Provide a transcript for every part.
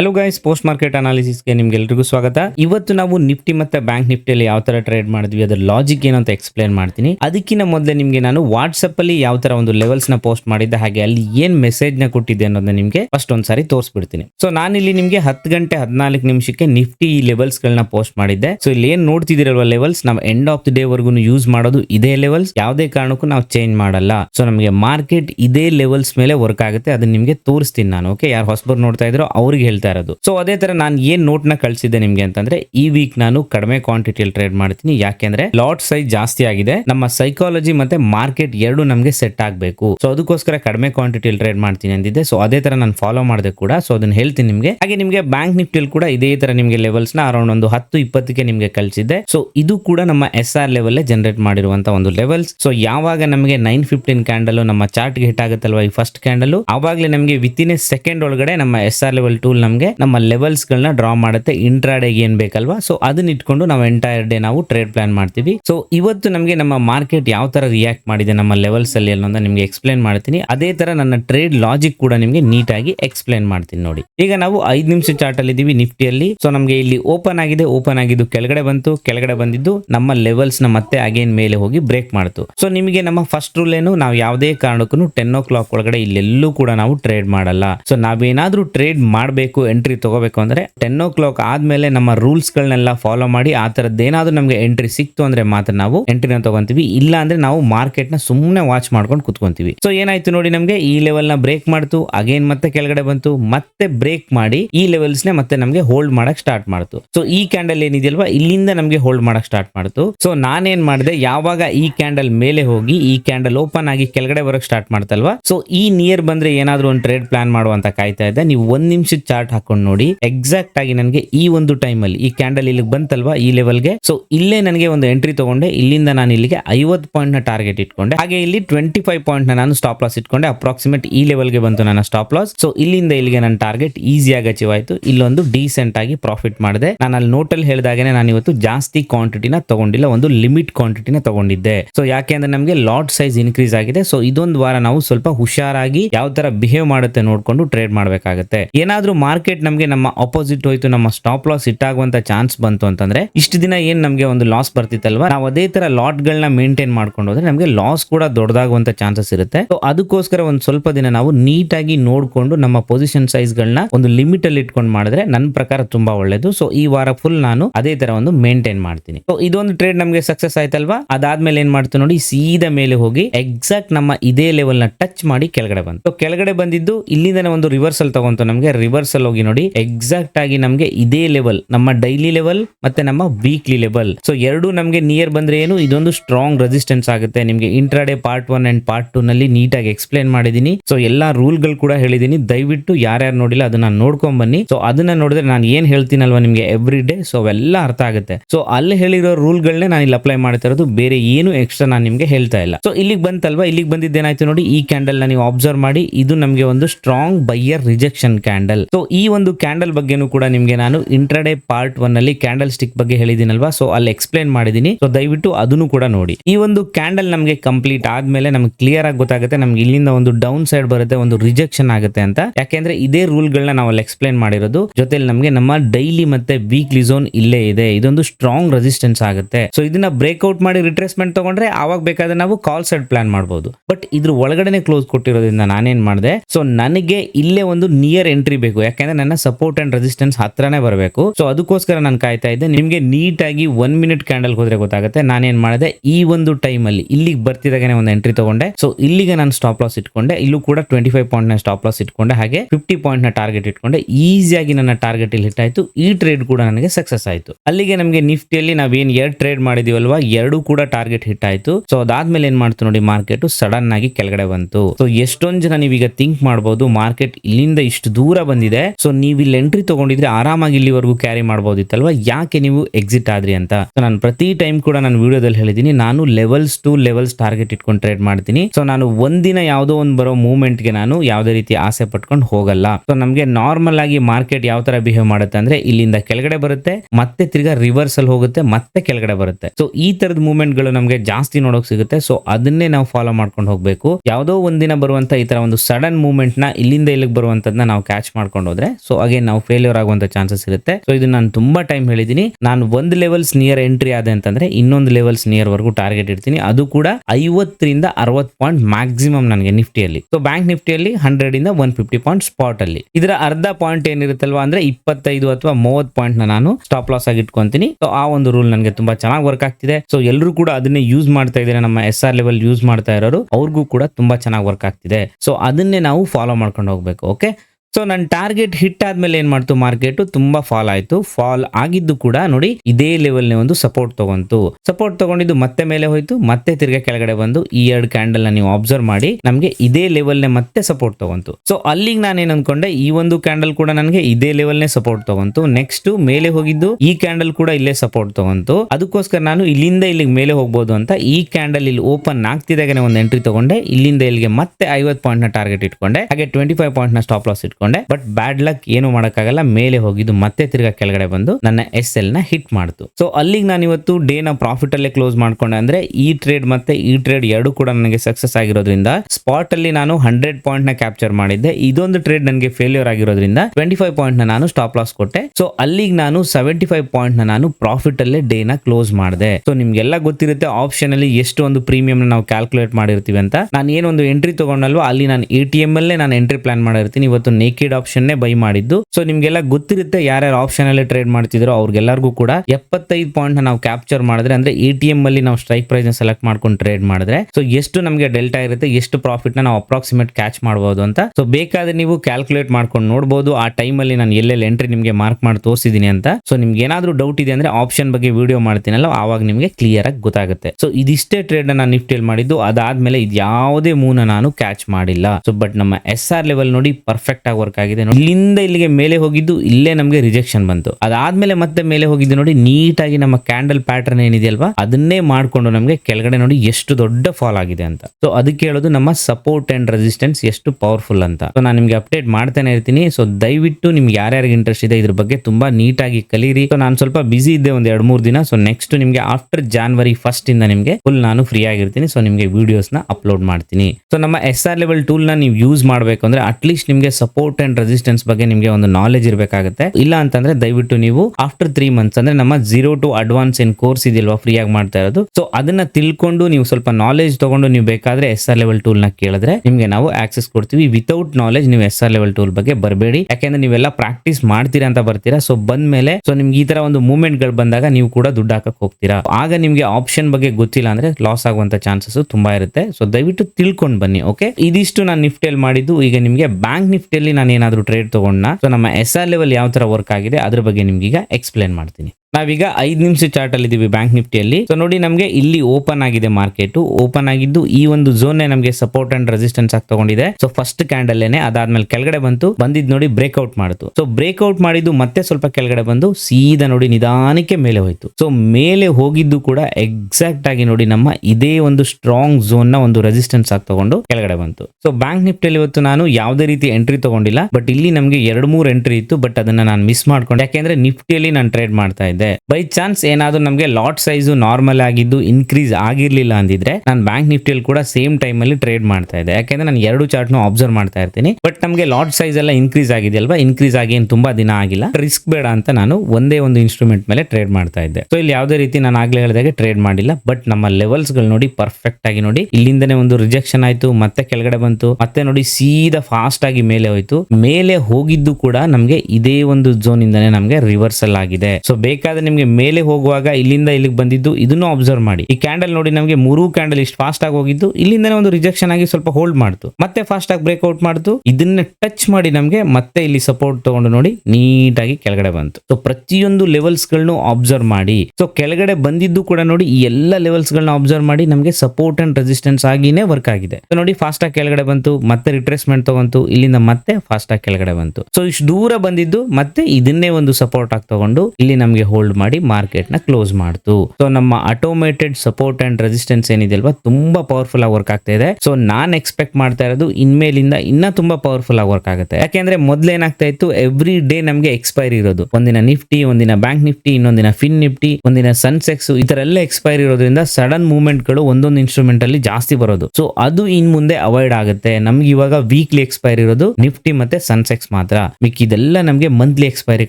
Hello guys post market ಅನಾಲಿಸಿಸ್ಗೆ ನಿಮ್ಗೆಲ್ರಿಗೂ ಸ್ವಾಗತ. ಇವತ್ತು ನಾವು ನಿಫ್ಟಿ ಮತ್ತೆ ಬ್ಯಾಂಕ್ ನಿಫ್ಟಿಯಲ್ಲಿ ಯಾವ ತರ ಟ್ರೇಡ್ ಮಾಡಿದ್ವಿ, ಅದರ ಲಾಜಿಕ್ ಏನು ಅಂತ ಎಕ್ಸ್ಪ್ಲೇನ್ ಮಾಡ್ತೀನಿ. ಅದಕ್ಕಿಂತ ಮೊದಲೇ ನಿಮ್ಗೆ ನಾನು ವಾಟ್ಸಪ್ ಅಲ್ಲಿ ಯಾವ ತರ ಒಂದು ಲೆವೆಲ್ಸ್ನ ಪೋಸ್ಟ್ ಮಾಡಿದ್ದೆ, ಹಾಗೆ ಅಲ್ಲಿ ಏನ್ ಮೆಸೇಜ್ನ ಕೊಟ್ಟಿದ್ದೆ ಅನ್ನೋದನ್ನ ನಿಮ್ಗೆ ಫಸ್ಟ್ ಒಂದ್ಸಾರಿ ತೋರಿಸ್ಬಿಡ್ತೀನಿ. ಸೊ ನಾನಿಲ್ಲಿ ನಿಮ್ಗೆ ಹತ್ತು ಗಂಟೆ ಹದಿನಾಲ್ಕು ನಿಮಿಷಕ್ಕೆ ನಿಫ್ಟಿ ಲೆವೆಲ್ಸ್ ಗಳನ್ನ ಪೋಸ್ಟ್ ಮಾಡಿದ್ದೆ. ಸೊ ಇಲ್ಲಿ ಏನ್ ನೋಡ್ತಿದಿರಲ್ವ ಲೆವೆಲ್ಸ್ ನಾವು ಎಂಡ್ ಆಫ್ ದಿ ಡೇ ವರ್ಗು ಯೂಸ್ ಮಾಡೋದು ಇದೇ ಲೆವೆಲ್ಸ್ ಯಾವುದೇ ಕಾರಣಕ್ಕೂ ನಾವು ಚೇಂಜ್ ಮಾಡಲ್ಲ. ಸೊ ನಮಗೆ ಮಾರ್ಕೆಟ್ ಇದೇ ಲೆವೆಲ್ಸ್ ಮೇಲೆ ವರ್ಕ್ ಆಗುತ್ತೆ, ಅದನ್ನ ನಿಮ್ಗೆ ತೋರಿಸ್ತೀನಿ ನಾನು ಓಕೆ ಯಾರು ಹೊಸಬರು ನೋಡ್ತಾ ಇದ್ರು ಅವ್ರಿಗೆ ಹೇಳ್ತಾ ಇರೋದು. ಸೊ ಅದೇ ತರ ನಾನು ಏನ್ ನೋಟ್ನ ಕಳಿಸಿದ್ದೆ ನಿಮ್ಗೆ ಅಂತಂದ್ರೆ, ಈ ವೀಕ್ ನಾನು ಕಡಿಮೆ ಕ್ವಾಂಟಿಟಿಯಲ್ಲಿ ಟ್ರೇಡ್ ಮಾಡ್ತೀನಿ. ಯಾಕೆಂದ್ರೆ ಲಾಟ್ ಸೈಜ್ ಜಾಸ್ತಿ ಆಗಿದೆ. ನಮ್ಮ ಸೈಕಾಲಜಿ ಮತ್ತೆ ಮಾರ್ಕೆಟ್ ಎರಡು ನಮಗೆ ಸೆಟ್ ಆಗಬೇಕು. ಸೊ ಅದಕ್ಕೋಸ್ಕರ ಕಡಿಮೆ ಕ್ವಾಂಟಿಟಿಯಲ್ಲಿ ಟ್ರೇಡ್ ಮಾಡ್ತೀನಿ ಅಂದಿದ್ದೆ. ಸೊ ಅದೇ ತರ ನಾನು ಫಾಲೋ ಮಾಡಿದೆ ಕೂಡ. ಸೊ ಅದನ್ನ ಹೇಳ್ತೀನಿ ನಿಮಗೆ. ಹಾಗೆ ನಿಮಗೆ ಬ್ಯಾಂಕ್ ನಿಫ್ಟಿಯಲ್ಲಿ ಕೂಡ ಇದೇ ತರ ನಿಮಗೆ ಲೆವೆಲ್ಸ್ನ ಅರೌಂಡ್ ಒಂದು ಹತ್ತು, ಇಪ್ಪತ್ತಕ್ಕೆ ನಿಮಗೆ ಕಳಿಸಿದ್ದೆ. ಸೊ ಇದು ಕೂಡ ನಮ್ಮ ಎಸ್ ಆರ್ ಲೆವೆಲ್ ಜನರೇಟ್ ಮಾಡಿರುವಂತ ಒಂದು ಲೆವೆಲ್ಸ್ ಸೊ ಯಾವಾಗ ನಮಗೆ ನೈನ್ ಫಿಫ್ಟೀನ್ ಕ್ಯಾಂಡಲ್ ನಮ್ಮ ಚಾರ್ಟ್ಗೆ ಹಿಟ್ ಆಗುತ್ತಲ್ವಾ ಈ ಫಸ್ಟ್ ಕ್ಯಾಂಡಲ್ ಆವಾಗಲೇ ನಮಗೆ ವಿತ್ ಇನ್ ಎ ಸೆಕೆಂಡ್ ಒಳಗಡೆ ನಮ್ಮ ಎಸ್ ಆರ್ ಲೆವೆಲ್ ಟೂಲ್ ನಮಗೆ ನಮ್ಮ ಲೆವೆಲ್ಸ್ ಗಳನ್ನ ಡ್ರಾ ಮಾಡುತ್ತೆ ಇಂಟ್ರಾಡೆಗೆ ಏನ್ ಬೇಕಲ್ವಾ? ಸೊ ಅದನ್ನ ಇಟ್ಕೊಂಡು ನಾವು ಎಂಟೈರ್ ಡೇ ನಾವು ಟ್ರೇಡ್ ಪ್ಲಾನ್ ಮಾಡ್ತೀವಿ. ಸೊ ಇವತ್ತು ನಮಗೆ ನಮ್ಮ ಮಾರ್ಕೆಟ್ ಯಾವ ತರ ರಿಯಾಕ್ಟ್ ಮಾಡಿದೆ ನಮ್ಮ ಲೆವೆಲ್ಸ್ ಅಲ್ಲಿ ಅನ್ನೋದನ್ನ ನಿಮ್ಗೆ ಎಕ್ಸ್ಪ್ಲೇನ್ ಮಾಡ್ತೀನಿ. ಅದೇ ತರ ನನ್ನ ಟ್ರೇಡ್ ಲಾಜಿಕ್ ಕೂಡ ನಿಮ್ಗೆ ನೀಟಾಗಿ ಎಕ್ಸ್ಪ್ಲೇನ್ ಮಾಡ್ತೀನಿ ನೋಡಿ. ಈಗ ನಾವು ಐದು ನಿಮಿಷ ಚಾರ್ಟ್ ಅಲ್ಲಿ ಇದೀವಿ ನಿಫ್ಟಿಯಲ್ಲಿ. ಸೊ ನಮಗೆ ಇಲ್ಲಿ ಓಪನ್ ಆಗಿದೆ ಓಪನ್ ಆಗಿದ್ದು ಕೆಳಗಡೆ ಬಂತು, ಕೆಳಗಡೆ ಬಂದಿದ್ದು ನಮ್ಮ ಲೆವೆಲ್ಸ್ನ ಮತ್ತೆ ಅಗೇನ್ ಮೇಲೆ ಹೋಗಿ ಬ್ರೇಕ್ ಮಾಡ್ತು. ಸೊ ನಿಮಗೆ ನಮ್ಮ ಫಸ್ಟ್ ರೂಲ್ ಏನು? ನಾವು ಯಾವುದೇ ಕಾರಣಕ್ಕೂ ಟೆನ್ ಓ ಕ್ಲಾಕ್ ಒಳಗಡೆ ಇಲ್ಲೆಲ್ಲೂ ಕೂಡ ನಾವು ಟ್ರೇಡ್ ಮಾಡಲ್ಲ. ಸೊ ನಾವೇನಾದ್ರೂ ಟ್ರೇಡ್ ಮಾಡಬೇಕು ಎಂಟ್ರಿ ತಗೋಬೇಕು ಅಂದ್ರೆ ಟೆನ್ ಓ ಕ್ಲಾಕ್ ಆದ್ಮೇಲೆ ನಮ್ಮ ರೂಲ್ಸ್ ಗಳನ್ನೆಲ್ಲ ಫಾಲೋ ಮಾಡಿ ಆ ತರದ್ ಏನಾದ್ರು ನಮಗೆ ಎಂಟ್ರಿ ಸಿಕ್ತು ಅಂದ್ರೆ ಮಾತ್ರ ನಾವು ಎಂಟ್ರಿನ ತಗೊಂತೀವಿ. ಇಲ್ಲ ಅಂದ್ರೆ ನಾವು ಮಾರ್ಕೆಟ್ನ ಸುಮ್ಮನೆ ವಾಚ್ ಮಾಡ್ಕೊಂಡು ಕುತ್ಕೊಂತೀವಿ. ಸೊ ಏನಾಯ್ತು ನೋಡಿ ನಮಗೆ? ಈ ಲೆವೆಲ್ನ ಬ್ರೇಕ್ ಮಾಡ್ತು. ಅಗೇನ್ ಮತ್ತೆ ಕೆಳಗಡೆ ಬಂತು. ಮತ್ತೆ ಬ್ರೇಕ್ ಮಾಡಿ ಈ ಲೆವೆಲ್ಸ್ ನೇ ಮತ್ತೆ ನಮಗೆ ಹೋಲ್ಡ್ ಮಾಡಕ್ ಸ್ಟಾರ್ಟ್ ಮಾಡ್ತು. ಸೊ ಈ ಕ್ಯಾಂಡಲ್ ಏನಿದೆಯಲ್ವಾ? ಇಲ್ಲಿಂದ ನಮಗೆ ಹೋಲ್ಡ್ ಮಾಡಕ್ ಸ್ಟಾರ್ಟ್ ಮಾಡ್ತು. ಸೊ ನಾನೇನ್ ಮಾಡಿದೆ? ಯಾವಾಗ ಈ ಕ್ಯಾಂಡಲ್ ಮೇಲೆ ಹೋಗಿ ಈ ಕ್ಯಾಂಡಲ್ ಓಪನ್ ಆಗಿ ಕೆಳಗಡೆ ಬರಕ್ ಸ್ಟಾರ್ಟ್ ಮಾಡ್ತಲ್ವಾ? ಸೊ ಈ ನಿಯರ್ ಬಂದ್ರೆ ಏನಾದ್ರು ಒಂದು ಟ್ರೇಡ್ ಪ್ಲಾನ್ ಮಾಡುವಂತ ಕಾಯ್ತಾ ಇದ್ದೆ. ನೀವು ಒಂದ್ ನಿಮಿಷ ಚಾರ್ಟ್ ಹಾಕೊಂಡು ನೋಡಿ ಎಕ್ಸಾಕ್ಟ್ ಆಗಿ ನನಗೆ ಈ ಒಂದು ಟೈಮ್ ಅಲ್ಲಿ ಈ ಕ್ಯಾಂಡಲ್ ಇಲ್ಲಿಗೆ ಬಂತಲ್ವಾ? ಈ ಲೆವೆಲ್ಗೆ ಸೊ ಇಲ್ಲೇ ನನಗೆ ಒಂದು ಎಂಟ್ರಿ ತಗೊಂಡೆ. ಇಲ್ಲಿಂದ ನಾನು ಇಲ್ಲಿಗೆ ಐವತ್ತು ಪಾಯಿಂಟ್ನ ಟಾರ್ಗೆಟ್ ಇಟ್ಕೊಂಡೆ. ಹಾಗೆ ಇಲ್ಲಿ ಟ್ವೆಂಟಿ ಫೈವ್ ಪಾಯಿಂಟ್ ನಾನು ಸ್ಟಾಪ್ ಲಾಸ್ ಇಟ್ಕೊಂಡೆ. ಅಪ್ರಾಕ್ಸಿಮೇಟ್ ಈ ಲೆವೆಲ್ಗೆ ಬಂತು ನನ್ನ ಸ್ಟಾಪ್ ಲಾಸ್ ಸೊ ಇಲ್ಲಿಂದ ಇಲ್ಲಿಗೆ ನನ್ನ ಟಾರ್ಗೆಟ್ ಈಸಿಯಾಗಿ ಅಚೀವ್ ಆಯ್ತು. ಇಲ್ಲೊಂದು ಡೀಸೆಂಟ್ ಆಗಿ ಪ್ರಾಫಿಟ್ ಮಾಡಿದೆ. ನಾನು ಅಲ್ಲಿ ನೋಟಲ್ಲಿ ಹೇಳಿದಾಗನೇ ನಾನು ಇವತ್ತು ಜಾಸ್ತಿ ಕ್ವಾಂಟಿಟಿನ ತಗೊಂಡಿಲ್ಲ. ಒಂದು ಲಿಮಿಟ್ ಕ್ವಾಂಟಿಟಿನ ತಗೊಂಡಿದ್ದೆ. ಸೊ ಯಾಕೆ ಅಂದ್ರೆ ನಮಗೆ ಲಾಟ್ ಸೈಜ್ ಇನ್ಕ್ರೀಸ್ ಆಗಿದೆ. ಸೊ ಇದೊಂದು ವಾರ ನಾವು ಸ್ವಲ್ಪ ಹುಷಾರಾಗಿ ಯಾವ ತರ ಬಿಹೇವ್ ಮಾಡುತ್ತೆ ನೋಡ್ಕೊಂಡು ಟ್ರೇಡ್ ಮಾಡಬೇಕಾಗುತ್ತೆ. ಏನಾದ್ರೂ ಮಾರ್ಕೆಟ್ ನಮಗೆ ನಮ್ಮ ಅಪೋಸಿಟ್ ಹೋಯ್ತು, ನಮ್ಮ ಸ್ಟಾಪ್ ಲಾಸ್ ಇಟ್ಟಾಗುವಂತ ಚಾನ್ಸ್ ಬಂತು ಅಂತಂದ್ರೆ ಇಷ್ಟು ದಿನ ಏನ್ ನಮಗೆ ಒಂದು ಲಾಸ್ ಬರ್ತಿತ್ತಲ್ವಾ? ನಾವು ಅದೇ ತರ ಲಾಟ್ ಗಳನ್ನ ಮೇಂಟೈನ್ ಮಾಡ್ಕೊಂಡು ಹೋದ್ರೆ ನಮಗೆ ಲಾಸ್ ಕೂಡ ದೊಡ್ಡದಾಗುವಂತ ಚಾನ್ಸಸ್ ಇರುತ್ತೆ. ಅದಕ್ಕೋಸ್ಕರ ಒಂದು ಸ್ವಲ್ಪ ದಿನ ನಾವು ನೀಟಾಗಿ ನೋಡ್ಕೊಂಡು ನಮ್ಮ ಪೊಸಿಷನ್ ಸೈಜ್ ಗಳನ್ನ ಒಂದು ಲಿಮಿಟ್ ಅಲ್ಲಿ ಇಟ್ಕೊಂಡು ಮಾಡಿದ್ರೆ ನನ್ನ ಪ್ರಕಾರ ತುಂಬಾ ಒಳ್ಳೇದು. ಸೊ ಈ ವಾರ ಫುಲ್ ನಾನು ಅದೇ ತರ ಒಂದು ಮೇಂಟೈನ್ ಮಾಡ್ತೀನಿ. ಸೊ ಇದೊಂದು ಟ್ರೇಡ್ ನಮಗೆ ಸಕ್ಸಸ್ ಆಯ್ತಲ್ವಾ? ಅದಾದ್ಮೇಲೆ ಏನ್ ಮಾಡ್ತು ನೋಡಿ, ಸೀದಾ ಮೇಲೆ ಹೋಗಿ ಎಕ್ಸಾಕ್ಟ್ ನಮ್ಮ ಇದೇ ಲೆವೆಲ್ನ ಟಚ್ ಮಾಡಿ ಕೆಳಗಡೆ ಬಂತು. ಕೆಳಗಡೆ ಬಂದಿದ್ದು ಇಲ್ಲಿಂದ ಒಂದು ರಿವರ್ಸಲ್ ತಗೊಂತು ನಮಗೆ. ರಿವರ್ಸಲ್ ಹೋಗಿ ನೋಡಿ ಎಕ್ಸಾಕ್ಟ್ ಆಗಿ ನಮಗೆ ಇದೇ ಲೆವೆಲ್ ನಮ್ಮ ಡೈಲಿ ಲೆವೆಲ್ ಮತ್ತೆ ನಮ್ಮ ವೀಕ್ಲಿ ಲೆವೆಲ್ ಸೊ ಎರಡು ನಮಗೆ ನಿಯರ್ ಬಂದ್ರೆ ಏನು? ಇದೊಂದು ಸ್ಟ್ರಾಂಗ್ ರೆಸಿಸ್ಟೆನ್ಸ್ ಆಗುತ್ತೆ. ನಿಮಗೆ intraday part one and part two ನಲ್ಲಿ ನೀಟಾಗಿ ಎಕ್ಸ್ಪ್ಲೇನ್ ಮಾಡಿದೀನಿ. ಸೊ ಎಲ್ಲಾ ರೂಲ್ಗಳು ಕೂಡ ಹೇಳಿದೀನಿ. ದಯವಿಟ್ಟು ಯಾರ್ಯಾರು ನೋಡಿಲ್ಲ ಅದನ್ನ ನೋಡ್ಕೊಂಡ್ ಬನ್ನಿ. ಸೊ ಅದನ್ನ ನೋಡಿದ್ರೆ ನಾನು ಏನ್ ಹೇಳ್ತೀನಲ್ವಾ ನಿಮಗೆ ಎವ್ರಿ ಡೇ ಸೊ ಅವೆಲ್ಲ ಅರ್ಥ ಆಗುತ್ತೆ. ಸೊ ಅಲ್ಲಿ ಹೇಳಿರೋ ರೂಲ್ ಗಳನ್ನೇ ನಾನು ಇಲ್ಲಿ ಅಪ್ಲೈ ಮಾಡ್ತಾ ಇರೋದು. ಬೇರೆ ಏನು ಎಕ್ಸ್ಟ್ರಾ ನಾನು ನಿಮಗೆ ಹೇಳ್ತಾ ಇಲ್ಲ. ಸೊ ಇಲ್ಲಿಗೆ ಬಂತಲ್ವಾ? ಇಲ್ಲಿಗೆ ಬಂದಿದ್ದೇನಾಯ್ತು ನೋಡಿ, ಈ ಕ್ಯಾಂಡಲ್ ನೀವು ಅಬ್ಸರ್ವ್ ಮಾಡಿ. ಇದು ನಮಗೆ ಒಂದು strong buyer rejection candle so ಒಂದು ಕ್ಯಾಂಡಲ್ ಬಗ್ಗೆನೂ ಕೂಡ ನಿಮಗೆ ನಾನು ಇಂಟ್ರಡೇ ಪಾರ್ಟ್ ಒನ್ ಅಲ್ಲಿ ಕ್ಯಾಂಡಲ್ ಸ್ಟಿಕ್ ಬಗ್ಗೆ ಹೇಳಿದ್ದೀನಲ್ವಾ? ಸೊ ಅಲ್ಲಿ ಎಕ್ಸ್ಪ್ಲೈನ್ ಮಾಡಿದೀನಿ ಸೊ ದಯವಿಟ್ಟು ಅದನ್ನು ಕೂಡ ನೋಡಿ. ಈ ಒಂದು ಕ್ಯಾಂಡಲ್ ನಮಗೆ ಕಂಪ್ಲೀಟ್ ಆದ್ಮೇಲೆ ನಮ್ಗೆ ಕ್ಲಿಯರ್ ಆಗಿ ಗೊತ್ತಾಗುತ್ತೆ. ನಮ್ಗೆ ಇಲ್ಲಿಂದ ಒಂದು ಡೌನ್ ಸೈಡ್ ಬರುತ್ತೆ, ಒಂದು ರಿಜೆಕ್ಷನ್ ಆಗುತ್ತೆ ಅಂತ. ಯಾಕೆಂದ್ರೆ ಇದೇ ರೂಲ್ ಗಳನ್ನ ನಾವು ಅಲ್ಲಿ ಎಕ್ಸ್ಪ್ಲೈನ್ ಮಾಡಿರೋದು. ಜೊತೆಲಿ ನಮಗೆ ನಮ್ಮ ಡೈಲಿ ಮತ್ತೆ ವೀಕ್ಲಿ ಝೋನ್ ಇಲ್ಲೇ ಇದೆ. ಇದೊಂದು ಸ್ಟ್ರಾಂಗ್ ರೆಸಿಸ್ಟೆನ್ಸ್ ಆಗುತ್ತೆ. ಸೊ ಇದನ್ನ ಬ್ರೇಕ್ಔಟ್ ಮಾಡಿ ರಿಟ್ರೆಸ್ಮೆಂಟ್ ತಗೊಂಡ್ರೆ ಅವಾಗ ಬೇಕಾದ್ರೆ ನಾವು ಕಾಲ್ ಸೈಡ್ ಪ್ಲಾನ್ ಮಾಡಬಹುದು ಬಟ್ ಇದ್ರ ಒಳಗಡೆ ಕ್ಲೋಸ್ ಕೊಟ್ಟಿರೋದ್ರಿಂದ ನಾನೇನ್ ಮಾಡಿದೆ? ಸೊ ನನಗೆ ಇಲ್ಲೇ ಒಂದು ನಿಯರ್ ಎಂಟ್ರಿ ಬೇಕು. ಯಾಕೆಂದ್ರೆ ನನ್ನ ಸಪೋರ್ಟ್ ಅಂಡ್ ರೆಸಿಸ್ಟೆನ್ಸ್ ಹತ್ರನೇ ಬರಬೇಕು. ಸೊ ಅದಕ್ಕೋಸ್ಕರ ನಾನು ಕಾಯ್ತಾ ಇದ್ದೆ. ನಿಮಗೆ ನೀಟಾಗಿ ಒನ್ ಮಿನಿಟ್ ಕ್ಯಾಂಡಲ್ ಹೋದ್ರೆ ಗೊತ್ತಾಗುತ್ತೆ. ನಾನೇನ್ ಮಾಡಿದೆ? ಈ ಒಂದು ಟೈಮ್ ಅಲ್ಲಿ ಇಲ್ಲಿಗೆ ಬರ್ತಿದಾಗನೆ ಒಂದು ಎಂಟ್ರಿ ತಗೊಂಡೆ. ಸೊ ಇಲ್ಲಿಗೆ ನಾನು ಸ್ಟಾಪ್ ಲಾಸ್ ಇಟ್ಕೊಂಡೆ. ಇಲ್ಲೂ ಕೂಡ ಟ್ವೆಂಟಿ ಫೈವ್ ಪಾಯಿಂಟ್ನ ಸ್ಟಾಪ್ ಲಾಸ್ ಇಟ್ಕೊಂಡೆ. ಹಾಗೆ ಫಿಫ್ಟಿ ಪಾಯಿಂಟ್ನ ಟಾರ್ಗೆಟ್ ಇಟ್ಕೊಂಡೆ. ಈಸಿಯಾಗಿ ನನ್ನ ಟಾರ್ಗೆಟ್ ಇಲ್ಲಿ ಹಿಟ್ ಆಯ್ತು. ಈ ಟ್ರೇಡ್ ಕೂಡ ನನಗೆ ಸಕ್ಸಸ್ ಆಯ್ತು. ಅಲ್ಲಿಗೆ ನಮಗೆ ನಿಫ್ಟಿಯಲ್ಲಿ ನಾವೇನ್ ಎರಡು ಟ್ರೇಡ್ ಮಾಡಿದೀವಲ್ವಾ? ಎರಡು ಕೂಡ ಟಾರ್ಗೆಟ್ ಹಿಟ್ ಆಯ್ತು. ಸೊ ಅದಾದ್ಮೇಲೆ ಏನ್ ಮಾಡ್ತು ನೋಡಿ ಮಾರ್ಕೆಟ್ ಸಡನ್ ಆಗಿ ಕೆಳಗಡೆ ಬಂತು. ಸೊ ಎಷ್ಟೊಂದ್ ಜನ ನೀವೀಗ ಥಿಂಕ್ ಮಾಡಬಹುದು ಮಾರ್ಕೆಟ್ ಇಲ್ಲಿಂದ ಇಷ್ಟು ದೂರ ಬಂದಿದೆ. ಸೊ ನೀವು ಇಲ್ಲಿ ಎಂಟ್ರಿ ತಗೊಂಡಿದ್ರೆ ಆರಾಮಾಗಿ ಇಲ್ಲಿವರೆಗೂ ಕ್ಯಾರಿ ಮಾಡಬಹುದಿತ್ತಲ್ವಾ ಯಾಕೆ ನೀವು ಎಕ್ಸಿಟ್ ಆದ್ರಿ ಅಂತ? ನಾನು ಪ್ರತಿ ಟೈಮ್ ಕೂಡ ನಾನು ವಿಡಿಯೋದಲ್ಲಿ ಹೇಳಿದೀನಿ ನಾನು ಲೆವೆಲ್ಸ್ ಟು ಲೆವೆಲ್ಸ್ ಟಾರ್ಗೆಟ್ ಇಟ್ಕೊಂಡು ಟ್ರೇಡ್ ಮಾಡ್ತೀನಿ. ಸೊ ನಾನು ಒಂದಿನ ಯಾವುದೋ ಒಂದು ಬರೋ ಮೂವ್ಮೆಂಟ್ಗೆ ನಾನು ಯಾವುದೇ ರೀತಿ ಆಸೆ ಪಟ್ಕೊಂಡು ಹೋಗಲ್ಲ. ಸೊ ನಮಗೆ ನಾರ್ಮಲ್ ಆಗಿ ಮಾರ್ಕೆಟ್ ಯಾವ ತರ ಬಿಹೇವ್ ಮಾಡುತ್ತೆ ಅಂದ್ರೆ, ಇಲ್ಲಿಂದ ಕೆಳಗಡೆ ಬರುತ್ತೆ, ಮತ್ತೆ ತಿರ್ಗಾ ಅಲ್ಲಿ ಹೋಗುತ್ತೆ, ಮತ್ತೆ ಕೆಳಗಡೆ ಬರುತ್ತೆ. ಸೊ ಈ ತರದ ಮೂವ್ಮೆಂಟ್ಗಳು ನಮಗೆ ಜಾಸ್ತಿ ನೋಡೋಕ್ ಸಿಗುತ್ತೆ. ಸೊ ಅದನ್ನೇ ನಾವು ಫಾಲೋ ಮಾಡ್ಕೊಂಡು ಹೋಗ್ಬೇಕು. ಯಾವುದೋ ಒಂದಿನ ಬರುವಂತ ಈ ತರ ಒಂದು ಸಡನ್ ಮೂವ್ಮೆಂಟ್ನ ಇಲ್ಲಿಂದ ಇಲ್ಲಿಗೆ ಬರುವಂತದ್ನ ನಾವು ಕ್ಯಾಚ್ ಮಾಡ್ಕೊಂಡು ಹೋದ್ರೆ ಅಂದ್ರೆ ಸೊ ಅಗೇನ್ ನಾವು ಫೇಲ್ಯೂರ್ ಆಗುವಂತ ಚಾನ್ಸಸ್ ಇರುತ್ತೆ. ಸೊ ಇದು ನಾನು ತುಂಬಾ ಟೈಮ್ ಹೇಳಿದೀನಿ. ನಾನು ಒಂದು ಲೆವೆಲ್ಸ್ ನಿಯರ್ ಎಂಟ್ರಿ ಆದೆ ಅಂತಂದ್ರೆ ಇನ್ನೊಂದು ಲೆವೆಲ್ಸ್ ನಿಯರ್ ವರೆಗೂ ಟಾರ್ಗೆಟ್ ಇಡ್ತೀನಿ. ಅದು ಕೂಡ ಐವತ್ತರಿಂದ ಅರವತ್ ಪಾಯಿಂಟ್ ಮ್ಯಾಕ್ಸಿಮಮ್ ನನಗೆ ನಿಫ್ಟಿಯಲ್ಲಿ. ಸೊ ಬ್ಯಾಂಕ್ ನಿಫ್ಟಿಯಲ್ಲಿ ಹಂಡ್ರೆಡ್ ಇಂದ ಒನ್ ಫಿಫ್ಟಿ ಪಾಯಿಂಟ್ ಸ್ಪಾಟ್ ಅಲ್ಲಿ. ಇದರ ಅರ್ಧ ಪಾಯಿಂಟ್ ಏನಿರುತ್ತಲ್ವಾ ಅಂದ್ರೆ ಇಪ್ಪತ್ತೈದು ಅಥವಾ ಮೂವತ್ ಪಾಯಿಂಟ್ ನಾನು ಸ್ಟಾಪ್ ಲಾಸ್ ಆಗಿ ಇಟ್ಕೊಂತೀನಿ. ಸೊ ಆ ಒಂದು ರೂಲ್ ನನಗೆ ತುಂಬಾ ಚೆನ್ನಾಗಿ ವರ್ಕ್ ಆಗ್ತಿದೆ. ಸೊ ಎಲ್ಲರೂ ಕೂಡ ಅದನ್ನೇ ಯೂಸ್ ಮಾಡ್ತಾ ಇದ್ದಾರೆ. ನಮ್ಮ ಎಸ್ ಆರ್ ಲೆವೆಲ್ ಯೂಸ್ ಮಾಡ್ತಾ ಇರೋರು, ಅವ್ರಿಗೂ ಕೂಡ ತುಂಬಾ ಚೆನ್ನಾಗಿ ವರ್ಕ್ ಆಗ್ತಿದೆ. ಸೊ ಅದನ್ನೇ ನಾವು ಫಾಲೋ ಮಾಡ್ಕೊಂಡು ಹೋಗ್ಬೇಕು ಓಕೆ ಸೊ ನನ್ನ ಟಾರ್ಗೆಟ್ ಹಿಟ್ ಆದ್ಮೇಲೆ ಏನ್ ಮಾಡ್ತು? ಮಾರ್ಕೆಟ್ ತುಂಬಾ ಫಾಲ್ ಆಯ್ತು. ಫಾಲ್ ಆಗಿದ್ದು ಕೂಡ ನೋಡಿ ಇದೇ ಲೆವೆಲ್ ಒಂದು ಸಪೋರ್ಟ್ ತಗೊಂತು. ಸಪೋರ್ಟ್ ತಗೊಂಡಿದ್ದು ಮತ್ತೆ ಮೇಲೆ ಹೋಯ್ತು, ಮತ್ತೆ ತಿರ್ಗಾ ಕೆಳಗಡೆ ಬಂದು ಈ ಎರಡು ಕ್ಯಾಂಡಲ್ನ ನೀವು ಅಬ್ಸರ್ವ್ ಮಾಡಿ ನಮಗೆ ಇದೇ ಲೆವೆಲ್ ನೇ ಮತ್ತೆ ಸಪೋರ್ಟ್ ತಗೊಂತು. ಸೊ ಅಲ್ಲಿಗೆ ನಾನು ಏನ್ ಅನ್ಕೊಂಡೆ, ಈ ಒಂದು ಕ್ಯಾಂಡಲ್ ಕೂಡ ನನಗೆ ಇದೇ ಲೆವೆಲ್ ನೇ ಸಪೋರ್ಟ್ ತಗೊಂತು. ನೆಕ್ಸ್ಟ್ ಮೇಲೆ ಹೋಗಿದ್ದು ಈ ಕ್ಯಾಂಡಲ್ ಕೂಡ ಇಲ್ಲೇ ಸಪೋರ್ಟ್ ತಗೊಂತು. ಅದಕ್ಕೋಸ್ಕರ ನಾನು ಇಲ್ಲಿಂದ ಇಲ್ಲಿಗೆ ಮೇಲೆ ಹೋಗ್ಬೋದು ಅಂತ ಈ ಕ್ಯಾಂಡಲ್ ಇಲ್ಲಿ ಓಪನ್ ಆಗ್ತಿದ್ದಾಗನೇ ಒಂದು ಎಂಟ್ರಿ ತಗೊಂಡೆ. ಇಲ್ಲಿಂದ ಇಲ್ಲಿಗೆ ಮತ್ತೆ ಐವತ್ತು ಪಾಯಿಂಟ್ನ ಟಾರ್ಗೆಟ್ ಇಟ್ಕೊಂಡೆ. ಹಾಗೆ ಟ್ವೆಂಟಿ ಫೈವ್ ಪಾಯಿಂಟ್ನ ಸ್ಟಾಪ್ ಲಾಸ್ ಇಟ್ಕೊಂಡೆ. ಬಟ್ ಬ್ಯಾಡ್ ಲಕ್ ಏನು ಮಾಡೋಕ್ಕಾಗಲ್ಲ. ಮೇಲೆ ಹೋಗಿದ್ದು ಮತ್ತೆ ತಿರ್ಗಾ ಕೆಳಗಡೆ ಬಂದು ನನ್ನ ಎಸ್ ಎಲ್ನ ಹಿಟ್ ಮಾಡ್ತು. ಸೊ ಅಲ್ಲಿಗೆ ನಾನು ಇವತ್ತು ಡೇ ನ ಪ್ರಾಫಿಟ್ ಅಲ್ಲೇ ಕ್ಲೋಸ್ ಮಾಡ್ಕೊಂಡೆ ಅಂದ್ರೆ ಈ ಟ್ರೇಡ್ ಮತ್ತೆ ಈ ಟ್ರೇಡ್ ಎರಡು ಕೂಡ ನನಗೆ ಸಕ್ಸಸ್ ಆಗಿರೋದ್ರಿಂದ ಸ್ಪಾಟ್ ಅಲ್ಲಿ ನಾನು ಹಂಡ್ರೆಡ್ ಪಾಯಿಂಟ್ನ ಕ್ಯಾಪ್ಚರ್ ಮಾಡಿದ್ದೆ. ಇದೊಂದು ಟ್ರೇಡ್ ನನಗೆ ಫೇಲ್ಯೂರ್ ಆಗಿರೋದ್ರಿಂದ ಟ್ವೆಂಟಿ ಫೈವ್ ಪಾಯಿಂಟ್ನ ನಾನು ಸ್ಟಾಪ್ ಲಾಸ್ ಕೊಟ್ಟೆ. ಸೊ ಅಲ್ಲಿಗೆ ನಾನು ಸೆವೆಂಟಿ ಫೈವ್ ಪಾಯಿಂಟ್ನ ನಾನು ಪ್ರಾಫಿಟ್ ಅಲ್ಲೇ ಡೇ ನ ಕ್ಲೋಸ್ ಮಾಡಿದೆ. ಸೊ ನಿಮ್ಗೆಲ್ಲ ಗೊತ್ತಿರುತ್ತೆ ಆಪ್ಷನ್ ಅಲ್ಲಿ ಎಷ್ಟು ಒಂದು ಪ್ರೀಮಿಯಂ ನಾವು ಕ್ಯಾಲ್ಕುಲೇಟ್ ಮಾಡಿರ್ತೀವಿ ಅಂತ. ನಾನು ಏನೊಂದು ಎಂಟ್ರಿ ತಗೊಂಡಲ್ವ ಅಲ್ಲಿ ನಾನು ಎ ಟಿ ಎಂ ಅಲ್ಲೇ ನಾನು ಎಂಟ್ರಿ ಪ್ಲಾನ್ ಮಾಡಿರ್ತೀನಿ. ಇವತ್ತು ಆಪ್ಷನ್ ಬೈ ಮಾಡಿದ್ದು. ಸೊ ನಿಮ್ಗೆಲ್ಲ ಗೊತ್ತಿರುತ್ತೆ ಯಾರ್ಯಾರು ಆಪ್ಷನ್ ಅಲ್ಲಿ ಟ್ರೇಡ್ ಮಾಡ್ತಿದ್ರು ಅವ್ರಿಗೆಲ್ಲರಿಗೂ ಕೂಡ ಎಪ್ಪತ್ತೈದು ಪಾಯಿಂಟ್ ನಾವು ಕ್ಯಾಪ್ಚರ್ ಮಾಡಿದ್ರೆ ಅಂದ್ರೆ ಎ ಟಿ ಎಂ ಅಲ್ಲಿ ನಾವು ಸ್ಟ್ರೈಕ್ ಪ್ರೈಸ್ ಸೆಲೆಕ್ಟ್ ಮಾಡ್ಕೊಂಡು ಟ್ರೇಡ್ ಮಾಡಿದ್ರೆ ಸೊ ಎಷ್ಟು ನಮಗೆ ಡೆಲ್ಟಾ ಇರುತ್ತೆ, ಎಷ್ಟು ಪ್ರಾಫಿಟ್ನ ನಾವು ಅಪ್ರಾಕ್ಸಿಮೇಟ್ ಕ್ಯಾಚ್ ಮಾಡಬಹುದು ಅಂತ. ಸೊ ಬೇಕಾದ್ರೆ ನೀವು ಕ್ಯಾಲ್ಕುಲೇಟ್ ಮಾಡ್ಕೊಂಡು ನೋಡಬಹುದು ಆ ಟೈಮ್ ಅಲ್ಲಿ ನಾನು ಎಲ್ಲೆಲ್ಲಿ ಎಂಟ್ರಿ ನಿಮಗೆ ಮಾರ್ಕ್ ಮಾಡಿ ತೋರಿಸಿದೀನಿ ಅಂತ. ಸೊ ನಿಮ್ಗೆ ಏನಾದ್ರೂ ಡೌಟ್ ಇದೆ ಅಂದ್ರೆ ಆಪ್ಷನ್ ಬಗ್ಗೆ ವಿಡಿಯೋ ಮಾಡ್ತೀನಲ್ಲ, ಆವಾಗ ನಿಮಗೆ ಕ್ಲಿಯರ್ ಆಗಿ ಗೊತ್ತಾಗುತ್ತೆ. ಸೊ ಇದಿಷ್ಟೇ ಟ್ರೇಡ್ ನಾನು ನಿಫ್ಟಿಯಲ್ಲಿ ಮಾಡಿದ್ದು. ಅದಾದ್ಮೇಲೆ ಇದು ಯಾವುದೇ ಮೂನ ನಾನು ಕ್ಯಾಚ್ ಮಾಡಿಲ್ಲ. ಸೊ ಬಟ್ ನಮ್ಮ ಎಸ್ ಆರ್ ಲೆವೆಲ್ ನೋಡಿ ಪರ್ಫೆಕ್ಟ್ ಆಗಿ ವರ್ಕ್ ಆಗಿದೆ ಇಲ್ಲಿಂದ ಇಲ್ಲಿಗೆ ಮೇಲೆ ಹೋಗಿದ್ದು ಇಲ್ಲೇ ನಮಗೆ ರಿಜೆಕ್ಷನ್ ಬಂತು. ಅದಾದ್ಮೇಲೆ ಮತ್ತೆ ಮೇಲೆ ಹೋಗಿದ್ದು ನೋಡಿ, ನೀಟಾಗಿ ನಮ್ಮ ಕ್ಯಾಂಡಲ್ ಪ್ಯಾಟರ್ನ್ ಏನಿದೆಯಲ್ವಾ ಅದನ್ನೇ ಮಾಡ್ಕೊಂಡು ನಮಗೆ ಕೆಳಗಡೆ ನೋಡಿ ಎಷ್ಟು ದೊಡ್ಡ ಫಾಲ್ ಆಗಿದೆ ಅಂತ. ಸೊ ಅದಕ್ಕೆ ಹೇಳೋದು ನಮ್ಮ ಸಪೋರ್ಟ್ ಅಂಡ್ ರೆಸಿಸ್ಟೆನ್ಸ್ ಎಷ್ಟು ಪವರ್ಫುಲ್ ಅಂತ. ಸೊ ನಾನು ನಿಮಗೆ ಅಪ್ಡೇಟ್ ಮಾಡ್ತಾನೆ ಇರ್ತೀನಿ. ಸೊ ದಯವಿಟ್ಟು ನಿಮ್ಗೆ ಯಾರ್ಯಾರಿಗೆ ಇಂಟ್ರೆಸ್ಟ್ ಇದೆ ಇದ್ರ ಬಗ್ಗೆ ತುಂಬಾ ನೀಟಾಗಿ ಕಲೀರಿ. ಸೊ ನಾನು ಸ್ವಲ್ಪ ಬಿಸಿ ಇದ್ದೆ ಒಂದ್ ಎರಡ್ ಮೂರು ದಿನ. ಸೊ ನೆಕ್ಸ್ಟ್ ನಿಮಗೆ ಆಫ್ಟರ್ ಜಾನ್ವರಿ ಫಸ್ಟ್ ಇಂದ ನಿಮಗೆ ಫುಲ್ ನಾನು ಫ್ರೀ ಆಗಿರ್ತೀನಿ. ಸೊ ನಿಮಗೆ ವಿಡಿಯೋಸ್ನ ಅಪ್ಲೋಡ್ ಮಾಡ್ತೀನಿ. ಸೊ ನಮ್ಮ ಎಸ್ ಆರ್ ಲೆವೆಲ್ ಟೂಲ್ನ ನೀವು ಯೂಸ್ ಮಾಡಬೇಕು ಅಂದ್ರೆ ಅಟ್ಲೀಸ್ಟ್ ನಿಮಗೆ ಸಪೋರ್ಟ್ ಅಂಡ್ ರೆಸಿಸ್ಟೆನ್ಸ್ ಬಗ್ಗೆ ನಿಮಗೆ ಒಂದು ನಾಲೆಜ್ ಇರಬೇಕಾಗುತ್ತೆ. ಇಲ್ಲ ಅಂತಂದ್ರೆ ದಯವಿಟ್ಟು ನೀವು ಆಫ್ಟರ್ ತ್ರೀ ಮಂತ್ಸ್ ಅಂದ್ರೆ ನಮ್ಮ ಜೀರೋ ಟು ಅಡ್ವಾನ್ಸ್ ಏನ್ ಕೋರ್ಸ್ ಇದೆಯಲ್ವಾ ಫ್ರೀ ಆಗಿ ಮಾಡ್ತಾ ಇರೋದು. ಸೊ ಅದನ್ನ ತಿಳ್ಕೊಂಡು ನೀವು ಸ್ವಲ್ಪ ನಾಲೆಜ್ ತಗೊಂಡು ನೀವು ಬೇಕಾದ್ರೆ ಎಸ್ ಆರ್ ಲೆವೆಲ್ ಟೂಲ್ನ ಕೇಳಿದ್ರೆ ನಿಮಗೆ ನಾವು ಆಕ್ಸೆಸ್ ಕೊಡ್ತೀವಿ. ವಿತೌಟ್ ನಾಲೆಜ್ ನೀವು ಎಸ್ ಆರ್ ಲೆವೆಲ್ ಟೂಲ್ ಬಗ್ಗೆ ಬರಬೇಡಿ. ಯಾಕೆಂದ್ರೆ ನೀವೆಲ್ಲ ಪ್ರಾಕ್ಟೀಸ್ ಮಾಡ್ತೀರಾ ಅಂತ ಬರ್ತೀರಾ. ಸೊ ಬಂದ್ಮೇಲೆ ಸೊ ನಿಮ್ಗೆ ಈ ತರ ಒಂದು ಮೂವ್ಮೆಂಟ್ಗಳು ಬಂದಾಗ ನೀವು ಕೂಡ ದುಡ್ಡು ಹಾಕಕ್ ಹೋಗ್ತೀರಾ. ಆಗ ನಿಮ್ಗೆ ಆಪ್ಷನ್ ಬಗ್ಗೆ ಗೊತ್ತಿಲ್ಲ ಅಂದ್ರೆ ಲಾಸ್ ಆಗುವಂತ ಚಾನ್ಸಸ್ ತುಂಬಾ ಇರುತ್ತೆ. ಸೊ ದಯವಿಟ್ಟು ತಿಳ್ಕೊಂಡು ಬನ್ನಿ ಓಕೆ ಇದಿಷ್ಟು ನಾನು ನಿಫ್ಟಿಯಲ್ಲಿ ಮಾಡಿದ್ದು. ಈಗ ನಿಮಗೆ ಬ್ಯಾಂಕ್ ನಿಫ್ಟಿಯಲ್ಲಿ ನಾನು ಏನಾದರೂ ಟ್ರೇಡ್ ತೊಗೊಂಡ ಸೊ ನಮ್ಮ ಎಸ್ ಆರ್ ಲೆವೆಲ್ ಯಾವ ಥರ ವರ್ಕ್ ಆಗಿದೆ, ಅದ್ರ ಬಗ್ಗೆ ನಿಮ್ಗೆ ಈಗ ಎಕ್ಸ್ಪ್ಲೇನ್ ಮಾಡ್ತೀನಿ. ನಾವೀಗ ಐದು ನಿಮಿಷ ಚಾರ್ಟ್ ಅಲ್ಲಿ ಇದೀವಿ ಬ್ಯಾಂಕ್ ನಿಫ್ಟಿಯಲ್ಲಿ. ಸೊ ನೋಡಿ ನಮಗೆ ಇಲ್ಲಿ ಓಪನ್ ಆಗಿದೆ ಮಾರ್ಕೆಟ್ ಓಪನ್ ಆಗಿದ್ದು ಈ ಒಂದು ಝೋನ್ ನಮಗೆ ಸಪೋರ್ಟ್ ಅಂಡ್ ರೆಸಿಸ್ಟೆನ್ಸ್ ಆಗಿ ತಗೊಂಡಿದೆ. ಸೊ ಫಸ್ಟ್ ಕ್ಯಾಂಡಲ್ ಏನೇ, ಅದಾದ್ಮೇಲೆ ಕೆಳಗಡೆ ಬಂತು. ಬಂದಿದ್ ನೋಡಿ ಬ್ರೇಕ್ಔಟ್ ಮಾಡಿತು. ಸೊ ಬ್ರೇಕ್ಔಟ್ ಮಾಡಿದ್ದು ಮತ್ತೆ ಸ್ವಲ್ಪ ಕೆಳಗಡೆ ಬಂದು ಸೀದಾ ನೋಡಿ ನಿಧಾನಕ್ಕೆ ಮೇಲೆ ಹೋಯ್ತು. ಸೊ ಮೇಲೆ ಹೋಗಿದ್ದು ಕೂಡ ಎಕ್ಸಾಕ್ಟ್ ಆಗಿ ನೋಡಿ ನಮ್ಮ ಇದೇ ಒಂದು ಸ್ಟ್ರಾಂಗ್ ಝೋನ್ನ ಒಂದು ರೆಸಿಸ್ಟೆನ್ಸ್ ಆಗಿ ತಗೊಂಡು ಕೆಳಗಡೆ ಬಂತು. ಸೊ ಬ್ಯಾಂಕ್ ನಿಫ್ಟಿಯಲ್ಲಿ ಇವತ್ತು ನಾನು ಯಾವುದೇ ರೀತಿ ಎಂಟ್ರಿ ತಗೊಂಡಿಲ್ಲ. ಬಟ್ ಇಲ್ಲಿ ನಮಗೆ ಎರಡು ಮೂರು ಎಂಟ್ರಿ ಇತ್ತು. ಬಟ್ ಅದನ್ನ ನಾನು ಮಿಸ್ ಮಾಡ್ಕೊಂಡೆ. ಯಾಕೆಂದ್ರೆ ನಿಫ್ಟಿಯಲ್ಲಿ ನಾನು ಟ್ರೇಡ್ ಮಾಡ್ತಾ ಇದ್ದೆ. ಬೈ ಚಾನ್ಸ್ ಏನಾದ್ರು ನಮಗೆ ಲಾಟ್ ಸೈಜು ನಾರ್ಮಲ್ ಆಗಿದ್ದು ಇನ್ಕ್ರೀಸ್ ಆಗಿರ್ಲಿಲ್ಲ ಅಂದಿದ್ರೆ ನಾನು ಬ್ಯಾಂಕ್ ನಿಫ್ಟಿಯಲ್ಲಿ ಕೂಡ ಸೇಮ್ ಟೈಮ್ ಅಲ್ಲಿ ಟ್ರೇಡ್ ಮಾಡ್ತಾ ಇದ್ದೆ. ಯಾಕೆಂದ್ರೆ ನಾನು ಎರಡು ಚಾರ್ಟ್ನ ಅಬ್ಸರ್ವ್ ಮಾಡ್ತಾ ಇರ್ತೀನಿ. ಬಟ್ ನಮಗೆ ಲಾಟ್ ಸೈಜ್ ಎಲ್ಲ ಇನ್ಕ್ರೀಸ್ ಆಗಿದೆಯಲ್ವಾ? ಇನ್ಕ್ರೀಸ್ ಆಗಿ ಏನು ತುಂಬಾ ದಿನ ಆಗಿಲ್ಲ. ರಿಸ್ಕ್ ಬೇಡ ಅಂತ ನಾನು ಒಂದೇ ಒಂದು ಇನ್ಸ್ಟ್ರೂಮೆಂಟ್ ಮೇಲೆ ಟ್ರೇಡ್ ಮಾಡ್ತಾ ಇದ್ದೆ. ಸೊ ಇಲ್ಲಿ ಯಾವುದೇ ರೀತಿ ನಾನು ಆಗ್ಲೇ ಹೇಳಿದಾಗೆ ಟ್ರೇಡ್ ಮಾಡಿಲ್ಲ. ಬಟ್ ನಮ್ಮ ಲೆವೆಲ್ಸ್ಗಳು ನೋಡಿ ಪರ್ಫೆಕ್ಟ್ ಆಗಿ ನೋಡಿ ಇಲ್ಲಿಂದನೇ ಒಂದು ರಿಜೆಕ್ಷನ್ ಆಯ್ತು, ಮತ್ತೆ ಕೆಳಗಡೆ ಬಂತು, ಮತ್ತೆ ನೋಡಿ ಸೀದಾ ಫಾಸ್ಟ್ ಆಗಿ ಮೇಲೆ ಹೋಯ್ತು. ಮೇಲೆ ಹೋಗಿದ್ದು ಕೂಡ ನಮಗೆ ಇದೇ ಒಂದು ಝೋನ್ ಇಂದಾನೆ ನಮಗೆ ರಿವರ್ಸಲ್ ಆಗಿದೆ. ಸೊ ಬೇಕಾದ್ರೆ ನಿಮಗೆ ಮೇಲೆ ಹೋಗುವಾಗ ಇಲ್ಲಿಂದ ಇಲ್ಲಿಗೆ ಬಂದಿದ್ದು ಇದನ್ನು ಅಬ್ಸರ್ವ್ ಮಾಡಿ. ಈ ಕ್ಯಾಂಡಲ್ ನೋಡಿ ನಮಗೆ ಮೂರು ಕ್ಯಾಂಡಲ್ ಇಷ್ಟು ಫಾಸ್ಟ್ ಆಗಿ ಹೋಗಿದ್ದು. ಇಲ್ಲಿಂದನೇ ಒಂದು ರಿಜೆಕ್ಷನ್ ಆಗಿ ಸ್ವಲ್ಪ ಹೋಲ್ಡ್ ಮಾಡ್ತು. ಮತ್ತೆ ಫಾಸ್ಟ್ ಆಗಿ ಬ್ರೇಕ್ಔಟ್ ಮಾಡ್ತು. ಇದನ್ನ ಟಚ್ ಮಾಡಿ ನಮಗೆ ಮತ್ತೆ ಇಲ್ಲಿ ಸಪೋರ್ಟ್ ತಗೊಂಡು ನೋಡಿ ನೀಟಾಗಿ ಕೆಳಗಡೆ ಬಂತು. ಸೊ ಪ್ರತಿಯೊಂದು ಲೆವೆಲ್ಸ್ಗಳನ್ನು ಅಬ್ಸರ್ವ್ ಮಾಡಿ. ಸೊ ಕೆಳಗಡೆ ಬಂದಿದ್ದು ಕೂಡ ನೋಡಿ ಈ ಎಲ್ಲ ಲೆವೆಲ್ಸ್ ಗಳನ್ನ ಅಬ್ಸರ್ವ್ ಮಾಡಿ ನಮಗೆ ಸಪೋರ್ಟ್ ಅಂಡ್ ರೆಸಿಸ್ಟೆನ್ಸ್ ಆಗಿನೇ ವರ್ಕ್ ಆಗಿದೆ. ನೋಡಿ ಫಾಸ್ಟ್ ಆಗಿ ಕೆಳಗಡೆ ಬಂತು. ಮತ್ತೆ ರಿಟ್ರೆಸ್ಮೆಂಟ್ ತಗೊಂತು. ಇಲ್ಲಿಂದ ಮತ್ತೆ ಫಾಸ್ಟ್ ಆಗಿ ಕೆಳಗಡೆ ಬಂತು. ಸೊ ಇಷ್ಟು ದೂರ ಬಂದಿದ್ದು ಮತ್ತೆ ಇದನ್ನೇ ಒಂದು ಸಪೋರ್ಟ್ ಆಗಿ ತಗೊಂಡು ಇಲ್ಲಿ ನಮಗೆ ಮಾಡಿ ಮಾರ್ಕೆಟ್ನ ಕ್ಲೋಸ್ ಮಾಡ್ತು. ಸೊ ನಮ್ಮ ಆಟೋಮೇಟೆಡ್ ಸಪೋರ್ಟ್ ಅಂಡ್ ರೆಸಿಸ್ಟೆನ್ಸ್ ಏನಿದೆ ಅಲ್ವಾ, ತುಂಬಾ ಪವರ್ಫುಲ್ ಆಗಿ ವರ್ಕ್ ಆಗ್ತಾ ಇದೆ. ಸೊ ನಾನ್ ಎಕ್ಸ್ಪೆಕ್ಟ್ ಮಾಡ್ತಾ ಇರೋದು ಇನ್ಮೇಲಿಂದ ಇನ್ನ ತುಂಬಾ ಪವರ್ಫುಲ್ ಆಗಿ ವರ್ಕ್ ಆಗುತ್ತೆ. ಯಾಕೆಂದ್ರೆ ಮೊದ್ಲು ಏನಾಗ್ತಾ ಇತ್ತು ಎವ್ರಿ ಡೇ ನಮಗೆ ಎಕ್ಸ್ಪೈರಿ ಇರೋದು. ಒಂದಿನ ನಿಫ್ಟಿ ಒಂದಿನ ಬ್ಯಾಂಕ್ ನಿಫ್ಟಿ ಇನ್ನೊಂದಿನ ಫಿನ್ ನಿಫ್ಟಿ ಒಂದಿನ ಸನ್ಸೆಕ್ಸ್ ಈ ತರ ಎಕ್ಸ್ಪೈರಿ ಇರೋದ್ರಿಂದ ಸಡನ್ ಮೂವ್ಮೆಂಟ್ಗಳು ಒಂದೊಂದು ಇನ್ಸ್ಟ್ರೂಮೆಂಟ್ ಅಲ್ಲಿ ಜಾಸ್ತಿ ಬರೋದು. ಸೊ ಅದು ಇನ್ ಮುಂದೆ ಅವಾಯ್ಡ್ ಆಗುತ್ತೆ. ನಮ್ಗೆ ಇವಾಗ ವೀಕ್ಲಿ ಎಕ್ಸ್ಪೈರ್ ಇರೋದು ನಿಫ್ಟಿ ಮತ್ತೆ ಸನ್ಸೆಕ್ಸ್ ಮಾತ್ರ. ಮಿಕ್ಕಿದೆಲ್ಲ ನಮಗೆ ಮಂತ್ಲಿ ಎಕ್ಸ್ಪೈರಿ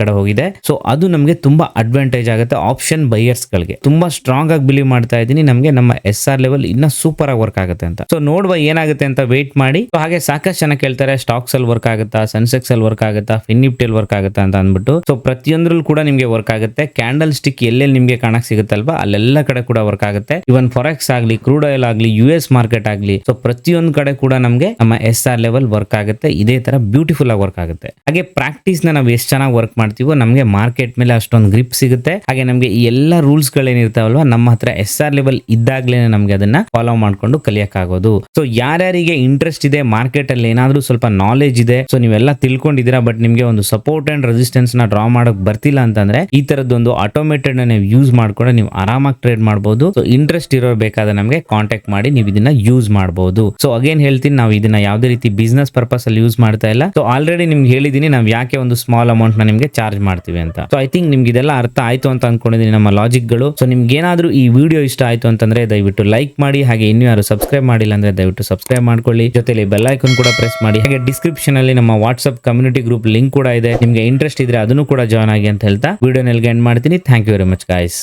ಕಡೆ ಹೋಗಿದೆ. ಸೊ ಅದು ನಮಗೆ ತುಂಬಾ ಅಡ್ವಾಂಟೇಜ್ ಆಗುತ್ತೆ ಆಪ್ಷನ್ ಬೈಯರ್ಸ್ ಗಳಿಗೆ. ತುಂಬಾ ಸ್ಟ್ರಾಂಗ್ ಆಗಿ ಬಿಲೀವ್ ಮಾಡ್ತಾ ಇದ್ದೀನಿ. ನಮಗೆ ನಮ್ಮ ಎಸ್ ಆರ್ ಲೆವೆಲ್ ಇನ್ನ ಸೂಪರ್ ಆಗಿ ವರ್ಕ್ ಆಗುತ್ತೆ ಅಂತ. ಸೊ ನೋಡುವ ಏನಾಗುತ್ತೆ ಅಂತ ವೇಟ್ ಮಾಡಿ. ಹಾಗೆ ಸಾಕಷ್ಟು ಜನ ಕೇಳ್ತಾರೆ ಸ್ಟಾಕ್ಸ್ ಅಲ್ಲಿ ವರ್ಕ್ ಆಗುತ್ತಾ ಸೆನ್ಸೆಕ್ಸ್ ಅಲ್ಲಿ ವರ್ಕ್ ಆಗುತ್ತಾ ಫಿನಿಪ್ ನಿಫ್ಟಿ ಅಲ್ಲಿ ವರ್ಕ್ ಆಗುತ್ತಾ ಅಂತ ಅಂದ್ಬಿಟ್ಟು. ಸೊ ಪ್ರತಿಯೊಂದ್ರಲ್ಲೂ ಕೂಡ ನಿಮಗೆ ವರ್ಕ್ ಆಗುತ್ತೆ. ಕ್ಯಾಂಡಲ್ ಸ್ಟಿಕ್ ಎಲ್ಲೆಲ್ಲಿ ನಿಮಗೆ ಕಾಣಕ್ ಸಿಗುತ್ತಲ್ವಾ, ಅಲ್ಲೆಲ್ಲ ಕಡೆ ಕೂಡ ವರ್ಕ್ ಆಗುತ್ತೆ. ಇವನ್ ಫಾರೆಕ್ಸ್ ಆಗ್ಲಿ ಕ್ರೂಡ್ ಆಯಿಲ್ ಆಗ್ಲಿ ಯು ಎಸ್ ಮಾರ್ಕೆಟ್ ಆಗ್ಲಿ ಸೊ ಪ್ರತಿಯೊಂದು ಕಡೆ ಕೂಡ ನಮಗೆ ನಮ್ಮ ಎಸ್ ಆರ್ ಲೆವೆಲ್ ವರ್ಕ್ ಆಗುತ್ತೆ. ಇದೇ ತರ ಬ್ಯೂಟಿಫುಲ್ ಆಗಿ ವರ್ಕ್ ಆಗುತ್ತೆ. ಹಾಗೆ ಪ್ರಾಕ್ಟೀಸ್ನ ನಾವು ಎಷ್ಟು ಚೆನ್ನಾಗಿ ವರ್ಕ್ ಮಾಡ್ತೀವೋ, ನಮಗೆ ಮಾರ್ಕೆಟ್ ಮೇಲೆ ಅಷ್ಟೊಂದು ಗ್ರಿಪ್ ಸಿಗುತ್ತೆ. ಹಾಗೆ ನಮಗೆ ಈ ಎಲ್ಲ ರೂಲ್ಸ್ ಗಳೇನಿರ್ತಾವಲ್ವ ನಮ್ಮ ಹತ್ರ ಎಸ್ ಆರ್ ಲೆವೆಲ್ ಇದ್ದಾಗ್ಲೇನೆ ನಮಗೆ ಅದನ್ನ ಫಾಲೋ ಮಾಡ್ಕೊಂಡು ಕಲಿಯಕ್ಕಾಗೋದು. ಸೊ ಯಾರ್ಯಾರಿಗೆ ಇಂಟ್ರೆಸ್ಟ್ ಇದೆ ಮಾರ್ಕೆಟ್ ಅಲ್ಲಿ ಏನಾದ್ರೂ ಸ್ವಲ್ಪ ನಾಲೆಜ್ ಇದೆ ಸೊ ನೀವೆಲ್ಲ ತಿಳ್ಕೊಂಡಿದ್ದೀರಾ ಬಟ್ ನಿಮಗೆ ಒಂದು ಸಪೋರ್ಟ್ ಅಂಡ್ ರೆಸಿಸ್ಟೆನ್ಸ್ನ ಡ್ರಾ ಮಾಡಕ್ ಬರ್ತಿಲ್ಲ ಅಂತಂದ್ರೆ, ಈ ತರದೊಂದು ಆಟೋಮೇಟೆಡ್ ನೀವು ಯೂಸ್ ಮಾಡ್ಕೊಂಡು ನೀವು ಆರಾಮಾಗಿ ಟ್ರೇಡ್ ಮಾಡಬಹುದು ಸೊ ಇಂಟ್ರೆಸ್ಟ್ ಇರೋರು ಬೇಕಾದ ನಮಗೆ ಕಾಂಟ್ಯಾಕ್ಟ್ ಮಾಡಿ ನೀವು ಇದನ್ನ ಯೂಸ್ ಮಾಡಬಹುದು ಸೊ ಅಗೇನ್ ಹೇಳ್ತೀನಿ, ನಾವು ಇದನ್ನ ಯಾವುದೇ ರೀತಿ ಬಿಸ್ನೆಸ್ ಪರ್ಪಸ್ ಅಲ್ಲಿ ಯೂಸ್ ಮಾಡ್ತಾ ಇಲ್ಲ. ಸೊ ಆಲ್ರೆಡಿ ನಿಮ್ಗೆ ಹೇಳಿದೀನಿ, ನಾವು ಯಾಕೆ ಒಂದು ಸ್ಮಾಲ್ ಅಮೌಂಟ್ನ ನಿಮಗೆ ಚಾರ್ಜ್ ಮಾಡ್ತೀವಿ ಅಂತ. ಸೊ ಐ ಥಿಂಕ್ ನಿಮ್ಗೆ ಇದೆಲ್ಲ ಅರ್ಥ ಆಯ್ತು ಅಂತ ಅನ್ಕೊಂಡಿದ್ದೀನಿ ನಮ್ಮ ಲಾಜಿಕ್ಗಳು. ಸೊ ನಿಮ್ಗೆ ಏನಾದ್ರೂ ಈ ವಿಡಿಯೋ ಇಷ್ಟ ಆಯ್ತು ಅಂತಂದ್ರೆ ದಯವಿಟ್ಟು ಲೈಕ್ ಮಾಡಿ, ಹಾಗೆ ಇನ್ನು ಯಾರು ಸಬ್ಸ್ಕ್ರೈಬ್ ಮಾಡಿಲ್ಲ ಅಂದ್ರೆ ದಯವಿಟ್ಟು ಸಬ್ಸ್ಕ್ರೈಬ್ ಮಾಡ್ಕೊಳ್ಳಿ. ಜೊತೆಲಿ ಬೆಲ್ ಐಕನ್ ಕೂಡ ಪ್ರೆಸ್ ಮಾಡಿ. ಹಾಗೆ ಡಿಸ್ಕ್ರಿಪ್ಷನ್ ಅಲ್ಲಿ ನಮ್ಮ ವಾಟ್ಸ್ಆಪ್ ಕಮ್ಯುನಿಟಿ ಗ್ರೂಪ್ ಲಿಂಕ್ ಕೂಡ ಇದೆ. ನಿಮ್ಗೆ ಇಂಟ್ರೆಸ್ಟ್ ಇದ್ರೆ ಅದನ್ನು ಕೂಡ ಜಾಯ್ನ್ ಆಗಿ ಅಂತ ಹೇಳ್ತಾ. ವಿಡಿಯೋ ನಲ್ಲಿ ಎಂಡ್ ಮಾಡ್ತೀನಿ? Thank you very much guys